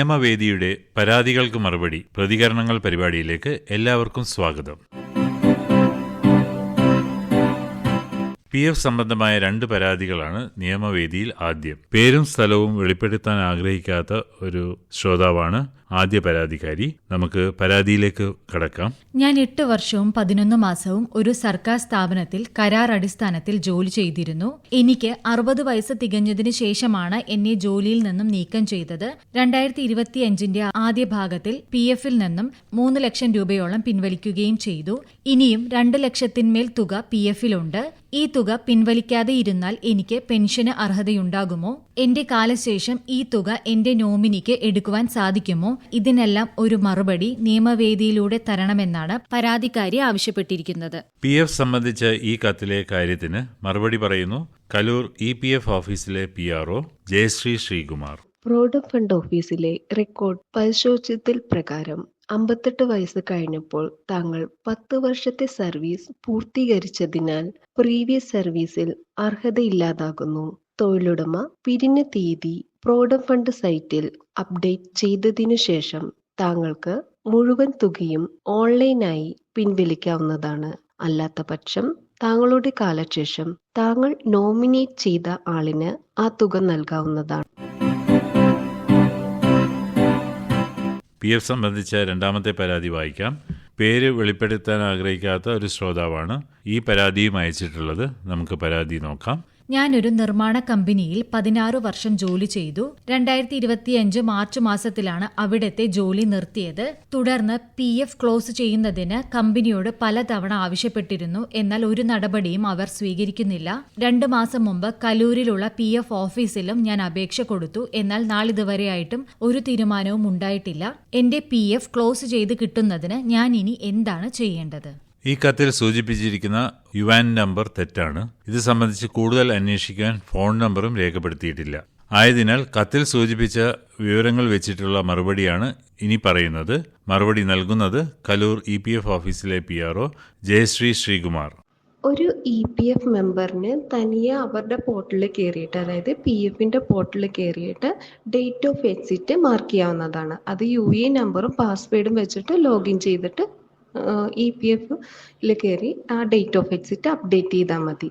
നിയമവേദിയുടെ പരാതികൾക്ക് മറുപടി പ്രതികരണങ്ങൾ പരിപാടിയിലേക്ക് എല്ലാവർക്കും സ്വാഗതം. പി എഫ് സംബന്ധമായ രണ്ട് പരാതികളാണ് നിയമവേദിയിൽ ആദ്യം. പേരും സ്ഥലവും വെളിപ്പെടുത്താൻ ആഗ്രഹിക്കാത്ത ഒരു ശ്രോതാവാണ് ആദ്യ പരാതിക്കാരി നമുക്ക് പരാതിയിലേക്ക് കടക്കാം. ഞാൻ എട്ട് വർഷവും പതിനൊന്ന് മാസവും ഒരു സർക്കാർ സ്ഥാപനത്തിൽ കരാർ അടിസ്ഥാനത്തിൽ ജോലി ചെയ്തിരുന്നു. എനിക്ക് അറുപത് വയസ്സ് തികഞ്ഞതിന് ശേഷമാണ് എന്നെ ജോലിയിൽ നിന്നും നീക്കം ചെയ്തത്. രണ്ടായിരത്തി ഇരുപത്തിയഞ്ചിന്റെ ആദ്യ ഭാഗത്തിൽ പി എഫിൽ നിന്നും മൂന്ന് ലക്ഷം രൂപയോളം പിൻവലിക്കുകയും ചെയ്തു. ഇനിയും രണ്ട് ലക്ഷത്തിന്മേൽ തുക പി എഫിലുണ്ട്. ഈ തുക പിൻവലിക്കാതെ ഇരുന്നാൽ എനിക്ക് പെൻഷന് അർഹതയുണ്ടാകുമോ? എന്റെ കാലശേഷം ഈ തുക എന്റെ നോമിനിക്ക് എടുക്കുവാൻ സാധിക്കുമോ? ഇതിനെല്ലാം ഒരു മറുപടി നിയമവേദിയിലൂടെ തരണമെന്നാണ് പരാതിക്കാരി ആവശ്യപ്പെട്ടിരിക്കുന്നത്. പി എഫ് സംബന്ധിച്ച ഈ കത്തിലെ കാര്യത്തിന് മറുപടി പറയുന്നു കലൂർ ഇ പി എഫ് ഓഫീസിലെ P R O Jayasree Sreekumar. പ്രോഡം fund ഓഫീസിലെ റെക്കോർഡ് പരിശോധിച്ചതിൽ പ്രകാരം അമ്പത്തെട്ട് വയസ്സ് കഴിഞ്ഞപ്പോൾ താങ്കൾ പത്ത് വർഷത്തെ സർവീസ് പൂർത്തീകരിച്ചതിനാൽ പ്രീവിയസ് സർവീസിൽ അർഹതയില്ലാതാകുന്നു. തൊഴിലുടമ പിരിഞ്ഞ തീയതി പ്രോഡം ഫണ്ട് സൈറ്റിൽ അപ്ഡേറ്റ് ചെയ്തതിനു ശേഷം താങ്കൾക്ക് മുഴുവൻ തുകയും ഓൺലൈനായി പിൻവലിക്കാവുന്നതാണ്. അല്ലാത്ത പക്ഷം താങ്കളുടെ കാലശേഷം താങ്കൾ നോമിനേറ്റ് ചെയ്ത ആളിന് ആ തുക നൽകാവുന്നതാണ്. പി എഫ് സംബന്ധിച്ച രണ്ടാമത്തെ പരാതി വായിക്കാം. പേര് വെളിപ്പെടുത്താൻ ആഗ്രഹിക്കാത്ത ഒരു ശ്രോതാവാണ് ഈ പരാതിയും അയച്ചിട്ടുള്ളത്. നമുക്ക് പരാതി നോക്കാം. ഞാനൊരു നിർമ്മാണ കമ്പനിയിൽ പതിനാറ് വർഷം ജോലി ചെയ്തു. രണ്ടായിരത്തി ഇരുപത്തിയഞ്ച് മാർച്ച് മാസത്തിലാണ് അവിടത്തെ ജോലി നിർത്തിയത്. തുടർന്ന് പി എഫ് ക്ലോസ് ചെയ്യുന്നതിന് കമ്പനിയോട് പലതവണ ആവശ്യപ്പെട്ടിരുന്നു. എന്നാൽ ഒരു നടപടിയും അവർ സ്വീകരിക്കുന്നില്ല. രണ്ടു മാസം മുമ്പ് കലൂരിലുള്ള പി എഫ് ഓഫീസിലും ഞാൻ അപേക്ഷ കൊടുത്തു. എന്നാൽ നാളിതുവരെയായിട്ടും ഒരു തീരുമാനവും ഉണ്ടായിട്ടില്ല. എന്റെ പി എഫ് ക്ലോസ് ചെയ്ത് കിട്ടുന്നതിന് ഞാൻ ഇനി എന്താണ് ചെയ്യേണ്ടത്? ഈ കത്തിൽ സൂചിപ്പിച്ചിരിക്കുന്ന യുവാൻ നമ്പർ തെറ്റാണ്. ഇത് സംബന്ധിച്ച് കൂടുതൽ അന്വേഷിക്കാൻ ഫോൺ നമ്പറും രേഖപ്പെടുത്തിയിട്ടില്ല. ആയതിനാൽ കത്തിൽ സൂചിപ്പിച്ച വിവരങ്ങൾ വെച്ചിട്ടുള്ള മറുപടിയാണ് ഇനി പറയുന്നത്. മറുപടി നൽകുന്നത് കലൂർ ഇ പി എഫ് ഓഫീസിലെ P R O Jayasree Sreekumar. ഒരു ഇ പി എഫ് മെമ്പറിന് തനിയെ അവരുടെ പോർട്ടലിൽ കയറിയിട്ട് അതായത് പി എഫിന്റെ പോർട്ടലിൽ കയറിയിട്ട് ഡേറ്റ് ഓഫ് എക്സിറ്റ് മാർക്ക് ചെയ്യാവുന്നതാണ്. അത് യു എ നമ്പറും പാസ്വേഡും വെച്ചിട്ട് ലോഗിൻ ചെയ്തിട്ട് ഇ പി എഫിൽ കയറി ആ ഡേറ്റ് ഓഫ് എക്സിറ്റ് അപ്ഡേറ്റ് ചെയ്താൽ മതി.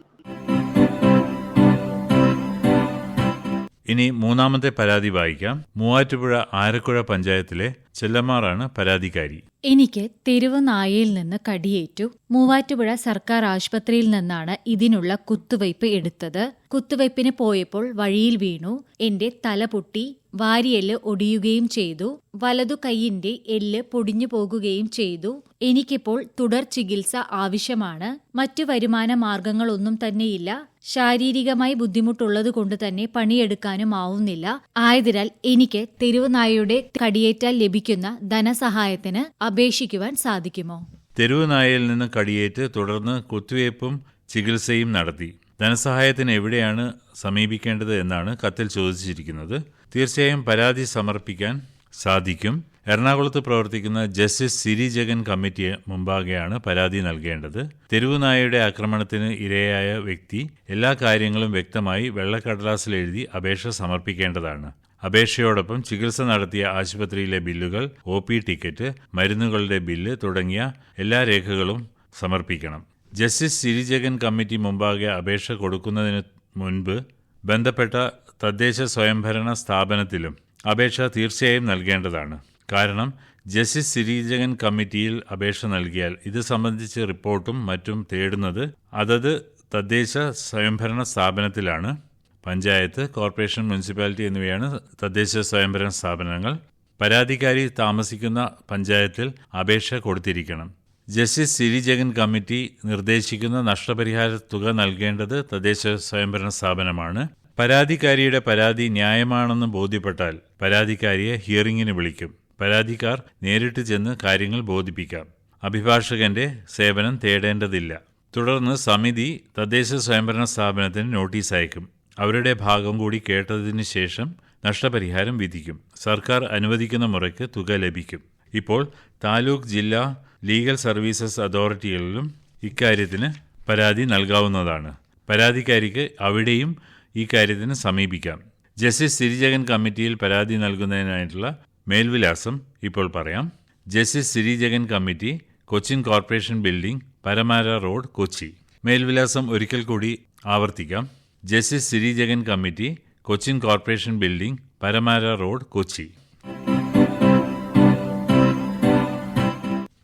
ഇനി മൂന്നാമത്തെ പരാതി വായിക്കാം. മൂവാറ്റുപുഴ ആരക്കുഴ പഞ്ചായത്തിലെ ചെല്ലമാറാണ് പരാതിക്കാരി. എനിക്ക് തെരുവനായയിൽ നിന്ന് കടിയേറ്റു. മൂവാറ്റുപുഴ സർക്കാർ ആശുപത്രിയിൽ നിന്നാണ് ഇതിനുള്ള കുത്തുവയ്പ് എടുത്തത്. കുത്തുവയ്പ്പിന് പോയപ്പോൾ വഴിയിൽ വീണു. എന്റെ തല പൊട്ടി. വാരിയെല്ല് ഒടിയുകയും ചെയ്തു. വലതു കൈയിന്റെ എല്ല് പൊടിഞ്ഞു പോകുകയും ചെയ്തു. എനിക്കിപ്പോൾ തുടർ ചികിത്സ ആവശ്യമാണ്. മറ്റു വരുമാന മാർഗങ്ങളൊന്നും തന്നെയില്ല. ശാരീരികമായി ബുദ്ധിമുട്ടുള്ളത് കൊണ്ട് തന്നെ പണിയെടുക്കാനും ആവുന്നില്ല. ആയതിനാൽ എനിക്ക് തെരുവുനായയുടെ കടിയേറ്റാൽ ലഭിക്കുന്ന ധനസഹായത്തിന് അപേക്ഷിക്കുവാൻ സാധിക്കുമോ? തെരുവുനായയിൽ നിന്ന് കടിയേറ്റ് തുടർന്ന് കുത്തിവയ്പ്പും ചികിത്സയും നടത്തി. ധനസഹായത്തിന് എവിടെയാണ് സമീപിക്കേണ്ടത് എന്നാണ് കത്തിൽ ചോദിച്ചിരിക്കുന്നത്. തീർച്ചയായും പരാതി സമർപ്പിക്കാൻ സാധിക്കും. എറണാകുളത്ത് പ്രവർത്തിക്കുന്ന ജസ്റ്റിസ് സിരി ജഗൻ കമ്മിറ്റി മുമ്പാകെയാണ് പരാതി നൽകേണ്ടത്. തെരുവുനായയുടെ ആക്രമണത്തിന് ഇരയായ വ്യക്തി എല്ലാ കാര്യങ്ങളും വ്യക്തമായി വെള്ളക്കടലാസിൽ എഴുതി അപേക്ഷ സമർപ്പിക്കേണ്ടതാണ്. അപേക്ഷയോടൊപ്പം ചികിത്സ നടത്തിയ ആശുപത്രിയിലെ ബില്ലുകൾ ഒ പി ടിക്കറ്റ് മരുന്നുകളുടെ ബില്ല് തുടങ്ങിയ എല്ലാ രേഖകളും സമർപ്പിക്കണം. ജസ്റ്റിസ് സിരിജഗൻ കമ്മിറ്റി മുമ്പാകെ അപേക്ഷ കൊടുക്കുന്നതിന് മുൻപ് ബന്ധപ്പെട്ട തദ്ദേശ സ്വയംഭരണ സ്ഥാപനത്തിലും അപേക്ഷ തീർച്ചയായും നൽകേണ്ടതാണ്. കാരണം ജസ്റ്റിസ് സിരിജഗൻ കമ്മിറ്റിയിൽ അപേക്ഷ നൽകിയാൽ ഇത് സംബന്ധിച്ച് റിപ്പോർട്ടും മറ്റും തേടുന്നത് അതത് തദ്ദേശ സ്വയംഭരണ സ്ഥാപനത്തിലാണ്. പഞ്ചായത്ത് കോർപ്പറേഷൻ മുനിസിപ്പാലിറ്റി എന്നിവയാണ് തദ്ദേശ സ്വയംഭരണ സ്ഥാപനങ്ങൾ. പരാതിക്കാരി താമസിക്കുന്ന പഞ്ചായത്തിൽ അപേക്ഷ കൊടുത്തിരിക്കണം. ജസ്റ്റിസ് സിരിജഗൻ കമ്മിറ്റി നിർദ്ദേശിക്കുന്ന നഷ്ടപരിഹാര തുക നൽകേണ്ടത് തദ്ദേശ സ്വയംഭരണ സ്ഥാപനമാണ്. പരാതിക്കാരിയുടെ പരാതി ന്യായമാണെന്ന് ബോധ്യപ്പെട്ടാൽ പരാതിക്കാരിയെ ഹിയറിംഗിന് വിളിക്കും. പരാതിക്കാർ നേരിട്ട് ചെന്ന് കാര്യങ്ങൾ ബോധിപ്പിക്കാം. അഭിഭാഷകന്റെ സേവനം തേടേണ്ടതില്ല. തുടർന്ന് സമിതി തദ്ദേശ സ്വയംഭരണ സ്ഥാപനത്തിന് നോട്ടീസ് അയക്കും. അവരുടെ ഭാഗം കൂടി കേട്ടതിന് ശേഷം നഷ്ടപരിഹാരം വിധിക്കും. സർക്കാർ അനുവദിക്കുന്ന മുറയ്ക്ക് തുക ലഭിക്കും. ഇപ്പോൾ താലൂക്ക് ജില്ലാ ലീഗൽ സർവീസസ് അതോറിറ്റികളിലും ഇക്കാര്യത്തിന് പരാതി നൽകാവുന്നതാണ്. പരാതിക്കാരിക്ക് അവിടെയും ഈ കാര്യത്തിന് സമീപിക്കാം. ജസ്റ്റിസ് സിരിജഗൻ കമ്മിറ്റിയിൽ പരാതി നൽകുന്നതിനായിട്ടുള്ള മേൽവിലാസം ഇപ്പോൾ പറയാം. Justice Sirijagan committee Cochin corporation building Paramara road Kochi. മേൽവിലാസം ഒരിക്കൽ കൂടി ആവർത്തിക്കാം. Justice Sirijagan committee Cochin corporation building Paramara road Kochi.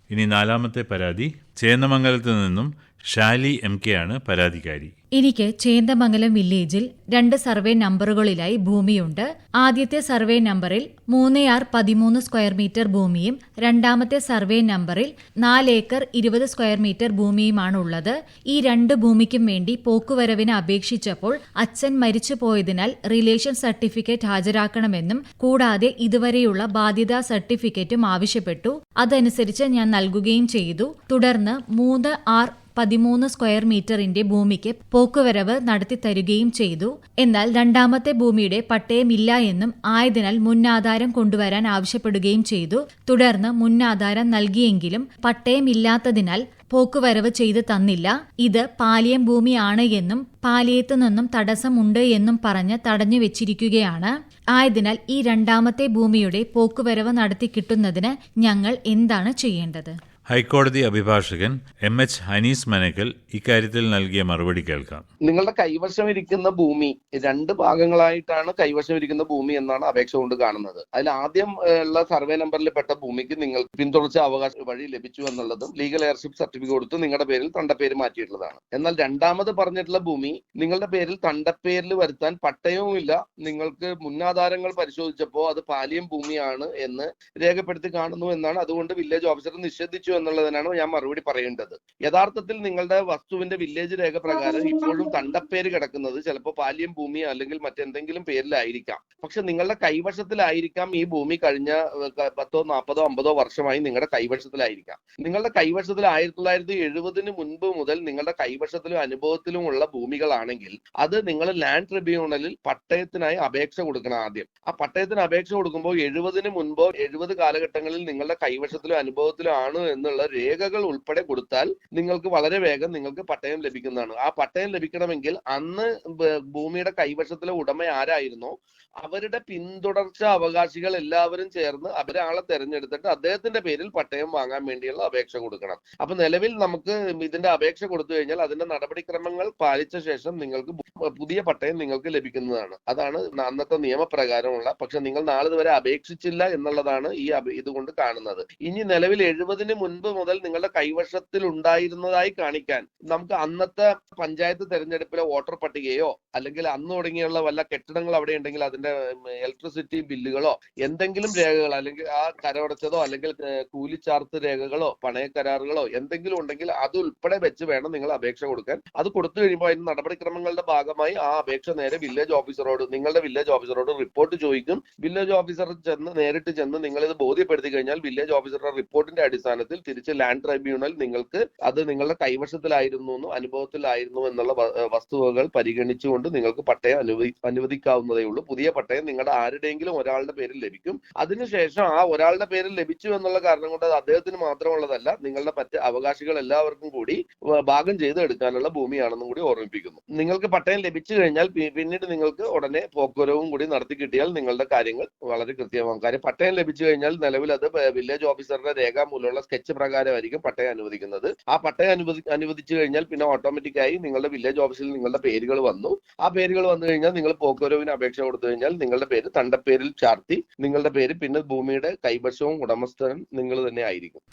ഇനി നാലാമത്തെ പരാതി. ചേന്നമംഗലത്ത് നിന്നും ഷാലി എം കെ ആണ് പരാതിക്കാരി. എനിക്ക് ചേന്ദമംഗലം വില്ലേജിൽ രണ്ട് സർവേ നമ്പറുകളിലായി ഭൂമിയുണ്ട്. ആദ്യത്തെ സർവേ നമ്പറിൽ മൂന്ന് ആർ പതിമൂന്ന് സ്ക്വയർ മീറ്റർ ഭൂമിയും രണ്ടാമത്തെ സർവേ നമ്പറിൽ നാല് ഏക്കർ ഇരുപത് സ്ക്വയർ മീറ്റർ ഭൂമിയുമാണ് ഉള്ളത് ഈ രണ്ട് ഭൂമിക്കും വേണ്ടി പോക്കുവരവിന് അപേക്ഷിച്ചപ്പോൾ അച്ഛൻ മരിച്ചു പോയതിനാൽ റിലേഷൻ സർട്ടിഫിക്കറ്റ് ഹാജരാക്കണമെന്നും കൂടാതെ ഇതുവരെയുള്ള ബാധ്യതാ സർട്ടിഫിക്കറ്റും ആവശ്യപ്പെട്ടു. അതനുസരിച്ച് ഞാൻ നൽകുകയും ചെയ്തു. തുടർന്ന് മൂന്ന് ആർ പതിമൂന്ന് സ്ക്വയർ മീറ്ററിന്റെ ഭൂമിക്ക് പോക്കുവരവ് നടത്തി തരികയും ചെയ്തു. എന്നാൽ രണ്ടാമത്തെ ഭൂമിയുടെ പട്ടയമില്ല എന്നും ആയതിനാൽ മുന്നാധാരം കൊണ്ടുവരാൻ ആവശ്യപ്പെടുകയും ചെയ്തു. തുടർന്ന് മുന്നാധാരം നൽകിയെങ്കിലും പട്ടയമില്ലാത്തതിനാൽ പോക്കുവരവ് ചെയ്തു തന്നില്ല. ഇത് പാലിയം ഭൂമിയാണ് എന്നും പാലിയത്തു നിന്നും തടസ്സമുണ്ട് എന്നും പറഞ്ഞ് തടഞ്ഞു വെച്ചിരിക്കുകയാണ്. ആയതിനാൽ ഈ രണ്ടാമത്തെ ഭൂമിയുടെ പോക്കുവരവ് നടത്തി കിട്ടുന്നതിന് ഞങ്ങൾ എന്താണ് ചെയ്യേണ്ടത്? ഹൈക്കോടതി അഭിഭാഷകൻ എം എച്ച് ഹനീസ് മനക്കൽ ഇക്കാര്യത്തിൽ നൽകിയ മറുപടി കേൾക്കാം. നിങ്ങളുടെ കൈവശം ഇരിക്കുന്ന ഭൂമി രണ്ട് ഭാഗങ്ങളായിട്ടാണ് കൈവശം ഇരിക്കുന്ന ഭൂമി എന്നാണ് അപേക്ഷ കൊണ്ട് കാണുന്നത്. അതിൽ ആദ്യം ഉള്ള സർവേ നമ്പറിൽ പെട്ട ഭൂമിക്ക് നിങ്ങൾ പിന്തുടർച്ച അവകാശ വഴി ലഭിച്ചു എന്നുള്ളതും ലീഗൽ എയർഷിപ്പ് സർട്ടിഫിക്കറ്റ് കൊടുത്ത് നിങ്ങളുടെ പേരിൽ തണ്ടപ്പേര് മാറ്റിയിട്ടുള്ളതാണ്. എന്നാൽ രണ്ടാമത് പറഞ്ഞിട്ടുള്ള ഭൂമി നിങ്ങളുടെ പേരിൽ തണ്ടപ്പേരിൽ വരുത്താൻ പട്ടയവുമില്ല. നിങ്ങൾക്ക് മുന്നാധാരങ്ങൾ പരിശോധിച്ചപ്പോൾ അത് പാലിയം ഭൂമിയാണ് എന്ന് രേഖപ്പെടുത്തി കാണുന്നു എന്നാണ്. അതുകൊണ്ട് വില്ലേജ് ഓഫീസർ നിഷേധിച്ചു എന്നുള്ളതിനാണ് ഞാൻ മറുപടി പറയേണ്ടത്. യഥാർത്ഥത്തിൽ നിങ്ങളുടെ വസ്തുവിന്റെ വില്ലേജ് രേഖ പ്രകാരം ഇപ്പോഴും തണ്ടപ്പേര് കിടക്കുന്നത് ചിലപ്പോൾ പാലിയം ഭൂമി അല്ലെങ്കിൽ മറ്റെന്തെങ്കിലും പേരിലായിരിക്കാം. പക്ഷെ നിങ്ങളുടെ കൈവശത്തിലായിരിക്കാം ഈ ഭൂമി കഴിഞ്ഞ പത്തോ നാൽപ്പതോ അമ്പതോ വർഷമായി നിങ്ങളുടെ കൈവശത്തിലായിരിക്കാം. നിങ്ങളുടെ കൈവശത്തിൽ ആയിരത്തി തൊള്ളായിരത്തി എഴുപതിന് മുൻപ് മുതൽ നിങ്ങളുടെ കൈവശത്തിലും അനുഭവത്തിലുമുള്ള ഭൂമികളാണെങ്കിൽ അത് നിങ്ങൾ ലാൻഡ് ട്രിബ്യൂണലിൽ പട്ടയത്തിനായി അപേക്ഷ കൊടുക്കണം ആദ്യം. ആ പട്ടയത്തിന് അപേക്ഷ കൊടുക്കുമ്പോൾ എഴുപതിന് മുൻപോ എഴുപത് കാലഘട്ടങ്ങളിൽ നിങ്ങളുടെ കൈവശത്തിലും അനുഭവത്തിലും ആണ് എന്നുള്ള രേഖകൾ ഉൾപ്പെടെ കൊടുത്താൽ നിങ്ങൾക്ക് വളരെ വേഗം നിങ്ങൾക്ക് പട്ടയം ലഭിക്കുന്നതാണ്. ആ പട്ടയം ലഭിക്കണമെങ്കിൽ അന്ന് ഭൂമിയുടെ കൈവശത്തിലെ ഉടമ ആരായിരുന്നോ അവരുടെ പിന്തുടർച്ച അവകാശികൾ എല്ലാവരും ചേർന്ന് അവരാളെ തെരഞ്ഞെടുത്തിട്ട് അദ്ദേഹത്തിന്റെ പേരിൽ പട്ടയം വാങ്ങാൻ വേണ്ടിയുള്ള അപേക്ഷ കൊടുക്കണം. അപ്പൊ നിലവിൽ നമുക്ക് ഇതിന്റെ അപേക്ഷ കൊടുത്തു കഴിഞ്ഞാൽ അതിന്റെ നടപടിക്രമങ്ങൾ പാലിച്ച ശേഷം നിങ്ങൾക്ക് പുതിയ പട്ടയം നിങ്ങൾക്ക് ലഭിക്കുന്നതാണ്. അതാണ് അന്നത്തെ നിയമപ്രകാരമുള്ള. പക്ഷെ നിങ്ങൾ നാളെ വരെ അപേക്ഷിച്ചില്ല എന്നുള്ളതാണ് ഈ ഇതുകൊണ്ട് കാണുന്നത്. ഇനി നിലവിൽ എഴുപതിന് മുൻപ് മുതൽ നിങ്ങളുടെ കൈവശത്തിൽ ഉണ്ടായിരുന്നതായി കാണിക്കാൻ നമുക്ക് അന്നത്തെ പഞ്ചായത്ത് തെരഞ്ഞെടുപ്പിലെ വോട്ടർ പട്ടികയോ അല്ലെങ്കിൽ അന്ന് തുടങ്ങിയുള്ള വല്ല കെട്ടിടങ്ങൾ അവിടെ ഉണ്ടെങ്കിൽ അതിന്റെ ഇലക്ട്രിസിറ്റി ബില്ലുകളോ എന്തെങ്കിലും രേഖകൾ അല്ലെങ്കിൽ ആ കരമടച്ചതോ അല്ലെങ്കിൽ കൂലിച്ചാർത്ത് രേഖകളോ പണയ കരാറുകളോ എന്തെങ്കിലും ഉണ്ടെങ്കിൽ അത് ഉൾപ്പെടെ വെച്ച് വേണം നിങ്ങൾ അപേക്ഷ കൊടുക്കാൻ. അത് കൊടുത്തു കഴിയുമ്പോൾ അതിന്റെ നടപടിക്രമങ്ങളുടെ ഭാഗമായി ആ അപേക്ഷ നേരെ വില്ലേജ് ഓഫീസറോട് നിങ്ങളുടെ വില്ലേജ് ഓഫീസറോട് റിപ്പോർട്ട് ചോദിക്കും. വില്ലേജ് ഓഫീസർ ചെന്ന് നേരിട്ട് ചെന്ന് നിങ്ങൾ ഇത് ബോധ്യപ്പെടുത്തി കഴിഞ്ഞാൽ വില്ലേജ് ഓഫീസറുടെ റിപ്പോർട്ടിന്റെ അടിസ്ഥാനത്തിൽ തിരിച്ച് ലാൻഡ് ട്രൈബ്യൂണൽ നിങ്ങൾക്ക് അത് നിങ്ങളുടെ കൈവശത്തിലായിരുന്നു എന്നും അനുഭവത്തിലായിരുന്നു എന്നുള്ള വസ്തുവകൾ പരിഗണിച്ചുകൊണ്ട് നിങ്ങൾക്ക് പട്ടയം അനുവദി അനുവദിക്കാവുന്നതേ ഉള്ളൂ. പുതിയ പട്ടയം നിങ്ങളുടെ ആരുടെയെങ്കിലും ഒരാളുടെ പേരിൽ ലഭിക്കും. അതിനുശേഷം ആ ഒരാളുടെ പേരിൽ ലഭിച്ചു എന്നുള്ള കാരണം കൊണ്ട് അത് അദ്ദേഹത്തിന് മാത്രമുള്ളതല്ല നിങ്ങളുടെ മറ്റ് അവകാശികൾ എല്ലാവർക്കും കൂടി ഭാഗം ചെയ്ത് എടുക്കാനുള്ള ഭൂമിയാണെന്നും കൂടി ഓർമ്മിപ്പിക്കുന്നു. നിങ്ങൾക്ക് പട്ടയം ലഭിച്ചു കഴിഞ്ഞാൽ പിന്നീട് നിങ്ങൾക്ക് ഉടനെ പോക്കുവരവും കൂടി നടത്തി കിട്ടിയാൽ നിങ്ങളുടെ കാര്യങ്ങൾ വളരെ കൃത്യമാകും. കാര്യം പട്ടയം ലഭിച്ചു കഴിഞ്ഞാൽ നിലവിൽ അത് വില്ലേജ് ഓഫീസറുടെ രേഖാമൂലമുള്ള സ്കെച്ച് പ്രകാരമായിരിക്കും പട്ടയം അനുവദിക്കുന്നത്. ആ പട്ടയം അനുവദി അനുവദിച്ചു കഴിഞ്ഞാൽ പിന്നെ ഓട്ടോമാറ്റിക്കായി നിങ്ങളുടെ വില്ലേജ് ഓഫീസിൽ നിങ്ങളുടെ പേരുകൾ വന്നു. ആ പേരുകൾ വന്നു കഴിഞ്ഞാൽ നിങ്ങൾ പോക്കുവരവിന് അപേക്ഷ കൊടുത്തു കഴിഞ്ഞാൽ നിങ്ങളുടെ പേര് തണ്ടപ്പേരിൽ ചാർത്തി നിങ്ങളുടെ പേര് പിന്നെ ഭൂമിയുടെ കൈവശവും ഉടമസ്ഥനും നിങ്ങൾ തന്നെ ആയിരിക്കും.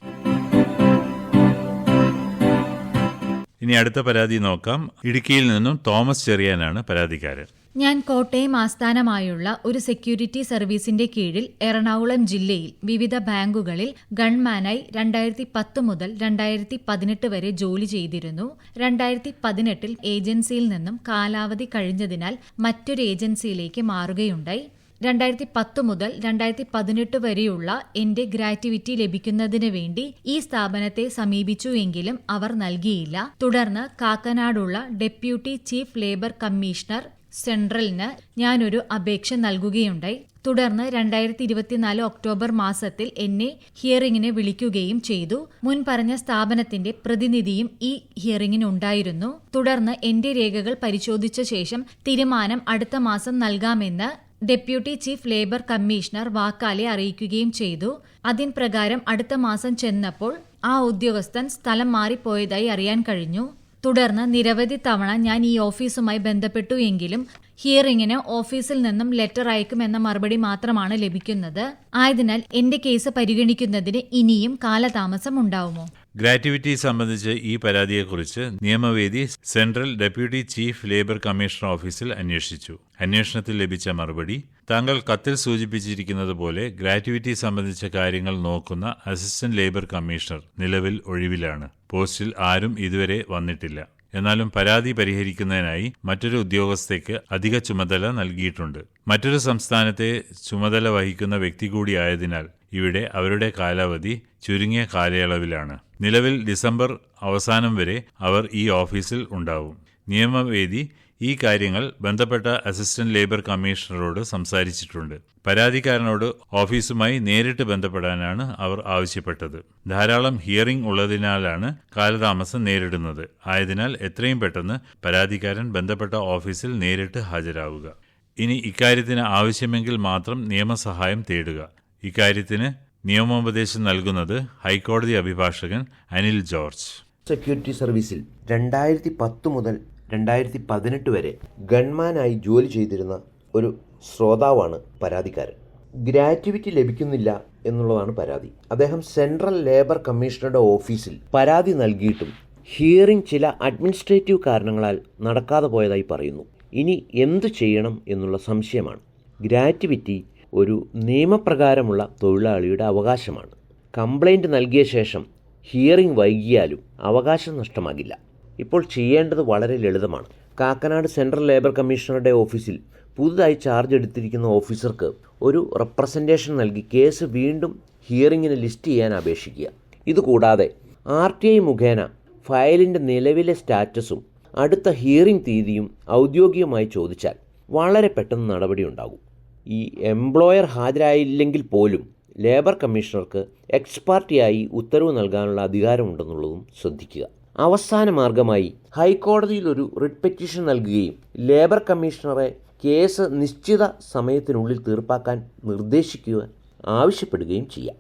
ഇനി അടുത്ത പരാതി നോക്കാം. ഇടുക്കിയിൽ നിന്നും തോമസ് ചെറിയാനാണ് പരാതിക്കാരൻ. ഞാൻ കോട്ടയം ആസ്ഥാനമായുള്ള ഒരു സെക്യൂരിറ്റി സർവീസിന്റെ കീഴിൽ എറണാകുളം ജില്ലയിൽ വിവിധ ബാങ്കുകളിൽ ഗൺമാനായി രണ്ടായിരത്തി പത്ത് മുതൽ രണ്ടായിരത്തി പതിനെട്ട് വരെ ജോലി ചെയ്തിരുന്നു. രണ്ടായിരത്തി പതിനെട്ടിൽ ഏജൻസിയിൽ നിന്നും കാലാവധി കഴിഞ്ഞതിനാൽ മറ്റൊരു ഏജൻസിയിലേക്ക് മാറുകയുണ്ടായി. രണ്ടായിരത്തി പത്ത് മുതൽ രണ്ടായിരത്തി പതിനെട്ട് വരെയുള്ള എന്റെ ഗ്രാറ്റുവിറ്റി ലഭിക്കുന്നതിന് വേണ്ടി ഈ സ്ഥാപനത്തെ സമീപിച്ചു എങ്കിലും അവർ നൽകിയില്ല. തുടർന്ന് കാക്കനാടുള്ള ഡെപ്യൂട്ടി ചീഫ് ലേബർ കമ്മീഷണർ സെൻട്രലിന് ഞാനൊരു അപേക്ഷ നൽകുകയുണ്ടായി. തുടർന്ന് രണ്ടായിരത്തി ഇരുപത്തിനാല് ഒക്ടോബർ മാസത്തിൽ എന്നെ ഹിയറിംഗിന് വിളിക്കുകയും ചെയ്തു. മുൻ പറഞ്ഞ സ്ഥാപനത്തിന്റെ പ്രതിനിധിയും ഈ ഹിയറിംഗിനുണ്ടായിരുന്നു. തുടർന്ന് എന്റെ രേഖകൾ പരിശോധിച്ച ശേഷം തീരുമാനം അടുത്ത മാസം നൽകാമെന്ന് ഡെപ്യൂട്ടി ചീഫ് ലേബർ കമ്മീഷണർ വാക്കാലെ അറിയിക്കുകയും ചെയ്തു. അതിൻ പ്രകാരം അടുത്ത മാസം ചെന്നപ്പോൾ ആ ഉദ്യോഗസ്ഥൻ സ്ഥലം മാറിപ്പോയതായി അറിയാൻ കഴിഞ്ഞു. തുടർന്ന് നിരവധി തവണ ഞാൻ ഈ ഓഫീസുമായി ബന്ധപ്പെട്ടു എങ്കിലും ഹിയറിംഗിന് ഓഫീസിൽ നിന്നും ലെറ്റർ അയക്കുമെന്ന മറുപടി മാത്രമാണ് ലഭിക്കുന്നത്. ആയതിനാൽ എന്റെ കേസ് പരിഗണിക്കുന്നതിന് ഇനിയും കാലതാമസം ഉണ്ടാവുമോ ഗ്രാറ്റുവിറ്റി സംബന്ധിച്ച് ഈ പരാതിയെക്കുറിച്ച് നിയമവേദി central deputy chief labour commissioner ഓഫീസിൽ അന്വേഷിച്ചു. അന്വേഷണത്തിൽ ലഭിച്ച മറുപടി താങ്കൾ കത്തിൽ സൂചിപ്പിച്ചിരിക്കുന്നത് പോലെ ഗ്രാറ്റുവിറ്റി സംബന്ധിച്ച കാര്യങ്ങൾ നോക്കുന്ന അസിസ്റ്റന്റ് ലേബർ കമ്മീഷണർ നിലവിൽ ഒഴിവിലാണ്. പോസ്റ്റിൽ ആരും ഇതുവരെ വന്നിട്ടില്ല. എന്നാലും പരാതി പരിഹരിക്കുന്നതിനായി മറ്റൊരു ഉദ്യോഗസ്ഥയ്ക്ക് അധിക ചുമതല നൽകിയിട്ടുണ്ട്. മറ്റൊരു സംസ്ഥാനത്തെ ചുമതല വഹിക്കുന്ന വ്യക്തി കൂടിയായതിനാൽ ഇവിടെ അവരുടെ കാലാവധി ചുരുങ്ങിയ കാലയളവിലാണ്. നിലവിൽ ഡിസംബർ അവസാനം വരെ അവർ ഈ ഓഫീസിൽ ഉണ്ടാവും. നിയമവേദി ഈ കാര്യങ്ങൾ ബന്ധപ്പെട്ട അസിസ്റ്റന്റ് ലേബർ കമ്മീഷണറോട് സംസാരിച്ചിട്ടുണ്ട്. പരാതിക്കാരനോട് ഓഫീസുമായി നേരിട്ട് ബന്ധപ്പെടാനാണ് അവർ ആവശ്യപ്പെട്ടത്. ധാരാളം ഹിയറിംഗ് ഉള്ളതിനാലാണ് കാലതാമസം നേരിടുന്നത്. ആയതിനാൽ എത്രയും പെട്ടെന്ന് പരാതിക്കാരൻ ബന്ധപ്പെട്ട ഓഫീസിൽ നേരിട്ട് ഹാജരാവുക. ഇനി ഇക്കാര്യത്തിന് ആവശ്യമെങ്കിൽ മാത്രം നിയമസഹായം തേടുക. ഇക്കാര്യത്തിന് നിയമോപദേശം നൽകുന്നത് ഹൈക്കോടതി അഭിഭാഷകൻ അനിൽ ജോർജ്. സെക്യൂരിറ്റി സർവീസിൽ രണ്ടായിരത്തി പത്ത് മുതൽ രണ്ടായിരത്തി പതിനെട്ട് വരെ ഗൺമാനായി ജോലി ചെയ്തിരുന്ന ഒരു ശ്രോതാവാണ് പരാതിക്കാരൻ. ഗ്രാറ്റുവിറ്റി ലഭിക്കുന്നില്ല എന്നുള്ളതാണ് പരാതി. അദ്ദേഹം സെൻട്രൽ ലേബർ കമ്മീഷണറുടെ ഓഫീസിൽ പരാതി നൽകിയിട്ടും ഹിയറിംഗ് ചില അഡ്മിനിസ്ട്രേറ്റീവ് കാരണങ്ങളാൽ നടക്കാതെ പോയതായി പറയുന്നു. ഇനി എന്തു ചെയ്യണം എന്നുള്ള സംശയമാണ്. ഗ്രാറ്റുവിറ്റി ഒരു നിയമപ്രകാരമുള്ള തൊഴിലാളിയുടെ അവകാശമാണ്. കംപ്ലൈന്റ് നൽകിയ ശേഷം ഹിയറിംഗ് വൈകിയാലും അവകാശം നഷ്ടമാകില്ല. ഇപ്പോൾ ചെയ്യേണ്ടത് വളരെ ലളിതമാണ്. കാക്കനാട് സെൻട്രൽ ലേബർ കമ്മീഷണറുടെ ഓഫീസിൽ പുതുതായി ചാർജ് എടുത്തിരിക്കുന്ന ഓഫീസർക്ക് ഒരു റെപ്രസെന്റേഷൻ നൽകി കേസ് വീണ്ടും ഹിയറിങ്ങിന് ലിസ്റ്റ് ചെയ്യാൻ അപേക്ഷിക്കുക. ഇതുകൂടാതെ ആർ ടി ഐ മുഖേന ഫയലിന്റെ നിലവിലെ സ്റ്റാറ്റസും അടുത്ത ഹിയറിംഗ് തീയതിയും ഔദ്യോഗികമായി ചോദിച്ചാൽ വളരെ പെട്ടെന്ന് നടപടിയുണ്ടാകും. ഈ എംപ്ലോയർ ഹാജരായില്ലെങ്കിൽ പോലും ലേബർ കമ്മീഷണർക്ക് എക്സ്പാർട്ടിയായി ഉത്തരവ് നൽകാനുള്ള അധികാരമുണ്ടെന്നുള്ളതും ശ്രദ്ധിക്കുക. അവസാന മാർഗമായി ഹൈക്കോടതിയിൽ ഒരു റിട്ട് പെറ്റീഷൻ നൽകുകയും ലേബർ കമ്മീഷണറെ കേസ് നിശ്ചിത സമയത്തിനുള്ളിൽ തീർപ്പാക്കാൻ നിർദ്ദേശിക്കുക ആവശ്യപ്പെടുകയും ചെയ്യാം.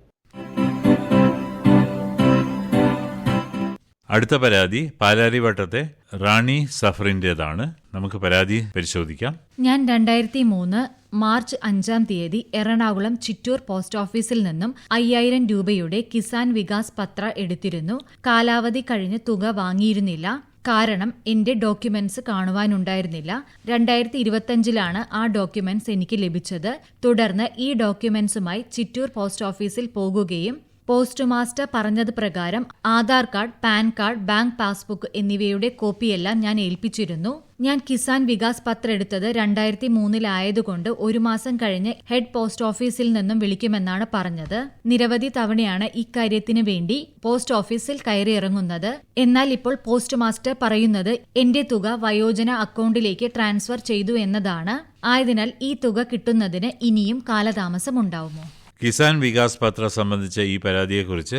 അടുത്ത പരാതി പാലാരിവട്ടത്തെ റാണി സഫറിന്റെതാണ് നമുക്ക് പരാതി പരിശോധിക്കാം. ഞാൻ രണ്ടായിരത്തി മൂന്ന് മാർച്ച് അഞ്ചാം തീയതി എറണാകുളം ചിറ്റൂർ പോസ്റ്റ് ഓഫീസിൽ നിന്നും അയ്യായിരം രൂപയുടെ കിസാൻ വികാസ് പത്ര എടുത്തിരുന്നു. കാലാവധി കഴിഞ്ഞ് തുക വാങ്ങിയിരുന്നില്ല. കാരണം എന്റെ ഡോക്യുമെന്റ്സ് കാണുവാനുണ്ടായിരുന്നില്ല. രണ്ടായിരത്തി ഇരുപത്തഞ്ചിലാണ് ആ ഡോക്യുമെന്റ്സ് എനിക്ക് ലഭിച്ചത്. തുടർന്ന് ഈ ഡോക്യുമെന്റ്സുമായി ചിറ്റൂർ പോസ്റ്റ് ഓഫീസിൽ പോകുകയും പോസ്റ്റ് മാസ്റ്റർ പറഞ്ഞത് പ്രകാരം Aadhaar card PAN card bank passbook എന്നിവയുടെ കോപ്പിയെല്ലാം ഞാൻ ഏൽപ്പിച്ചിരുന്നു. ഞാൻ കിസാൻ വികാസ് പത്ര എടുത്തത് രണ്ടായിരത്തി മൂന്നിലായതുകൊണ്ട് ഒരു മാസം കഴിഞ്ഞ് ഹെഡ് പോസ്റ്റ് ഓഫീസിൽ നിന്നും വിളിക്കുമെന്നാണ് പറഞ്ഞത്. നിരവധി തവണയാണ് ഇക്കാര്യത്തിന് വേണ്ടി പോസ്റ്റ് ഓഫീസിൽ കയറിയിറങ്ങുന്നത്. എന്നാൽ ഇപ്പോൾ പോസ്റ്റ് മാസ്റ്റർ പറയുന്നത് എന്റെ തുക വയോജന അക്കൗണ്ടിലേക്ക് ട്രാൻസ്ഫർ ചെയ്തു എന്നതാണ്. ആയതിനാൽ ഈ തുക കിട്ടുന്നതിന് ഇനിയും കാലതാമസം ഉണ്ടാവുമോ കിസാൻ വികാസ് പത്ര സംബന്ധിച്ച ഈ പരാതിയെക്കുറിച്ച്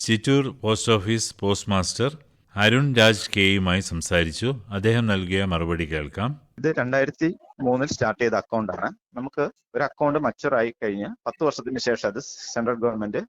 Chittur post office post master Arun Raj കെയുമായി സംസാരിച്ചു. അദ്ദേഹം നൽകിയ മറുപടി കേൾക്കാം. ഇത് രണ്ടായിരത്തി മൂന്നിൽ സ്റ്റാർട്ട് ചെയ്ത അക്കൗണ്ടാണ് നമുക്ക് ഒരു അക്കൗണ്ട് മച്ചുർ ആയി കഴിഞ്ഞ് പത്ത് വർഷത്തിന് ശേഷം അത് central government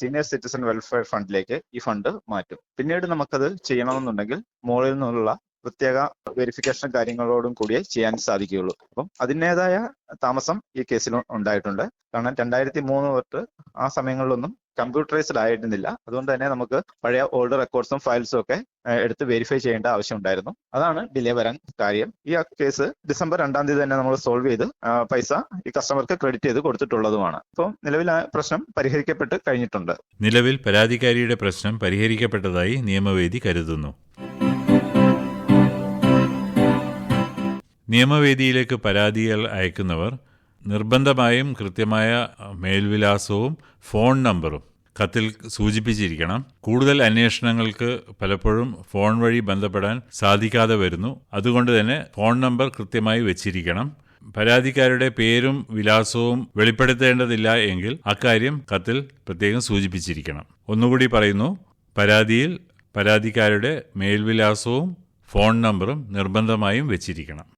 senior citizen welfare ഫണ്ടിലേക്ക് ഈ ഫണ്ട് മാറ്റും. പിന്നീട് നമുക്കത് ചെയ്യണമെന്നുണ്ടെങ്കിൽ മുകളിൽ നിന്നുള്ള പ്രത്യേക വെരിഫിക്കേഷൻ കാര്യങ്ങളോടും കൂടിയേ ചെയ്യാൻ സാധിക്കുകയുള്ളൂ. അപ്പം അതിന്റെതായ താമസം ഈ കേസിൽ ഉണ്ടായിട്ടുണ്ട്. കാരണം രണ്ടായിരത്തി മൂന്ന് തൊട്ട് ആ സമയങ്ങളിലൊന്നും കമ്പ്യൂട്ടറൈസ്ഡ് ആയിരുന്നില്ല. അതുകൊണ്ട് തന്നെ നമുക്ക് പഴയ ഓൾഡ് റെക്കോർഡ്സും ഫയൽസും ഒക്കെ എടുത്ത് വെരിഫൈ ചെയ്യേണ്ട ആവശ്യമുണ്ടായിരുന്നു അതാണ് ഡിലേ വരാൻ കാര്യം. ഈ കേസ് ഡിസംബർ രണ്ടാം തീയതി തന്നെ നമ്മൾ സോൾവ് ചെയ്ത് പൈസ ഈ കസ്റ്റമർക്ക് ക്രെഡിറ്റ് ചെയ്ത് കൊടുത്തിട്ടുള്ളതുമാണ്. അപ്പോൾ നിലവിൽ ആ പ്രശ്നം പരിഹരിക്കപ്പെട്ട് കഴിഞ്ഞിട്ടുണ്ട്. നിലവിൽ പരാതിക്കാരിയുടെ പ്രശ്നം പരിഹരിക്കപ്പെട്ടതായി നിയമവേദി കരുതുന്നു. നിയമവേദിയിലേക്ക് പരാതികൾ അയക്കുന്നവർ നിർബന്ധമായും കൃത്യമായ മേൽവിലാസവും ഫോൺ നമ്പറും കത്തിൽ സൂചിപ്പിച്ചിരിക്കണം. കൂടുതൽ അന്വേഷണങ്ങൾക്ക് പലപ്പോഴും ഫോൺ വഴി ബന്ധപ്പെടാൻ സാധിക്കാതെ വരുന്നു. അതുകൊണ്ട് തന്നെ ഫോൺ നമ്പർ കൃത്യമായി വെച്ചിരിക്കണം. പരാതിക്കാരുടെ പേരും വിലാസവും വെളിപ്പെടുത്തേണ്ടതില്ല എങ്കിൽ അക്കാര്യം കത്തിൽ പ്രത്യേകം സൂചിപ്പിച്ചിരിക്കണം. ഒന്നുകൂടി പറയുന്നു പരാതിയിൽ പരാതിക്കാരുടെ മേൽവിലാസവും ഫോൺ നമ്പറും നിർബന്ധമായും വെച്ചിരിക്കണം.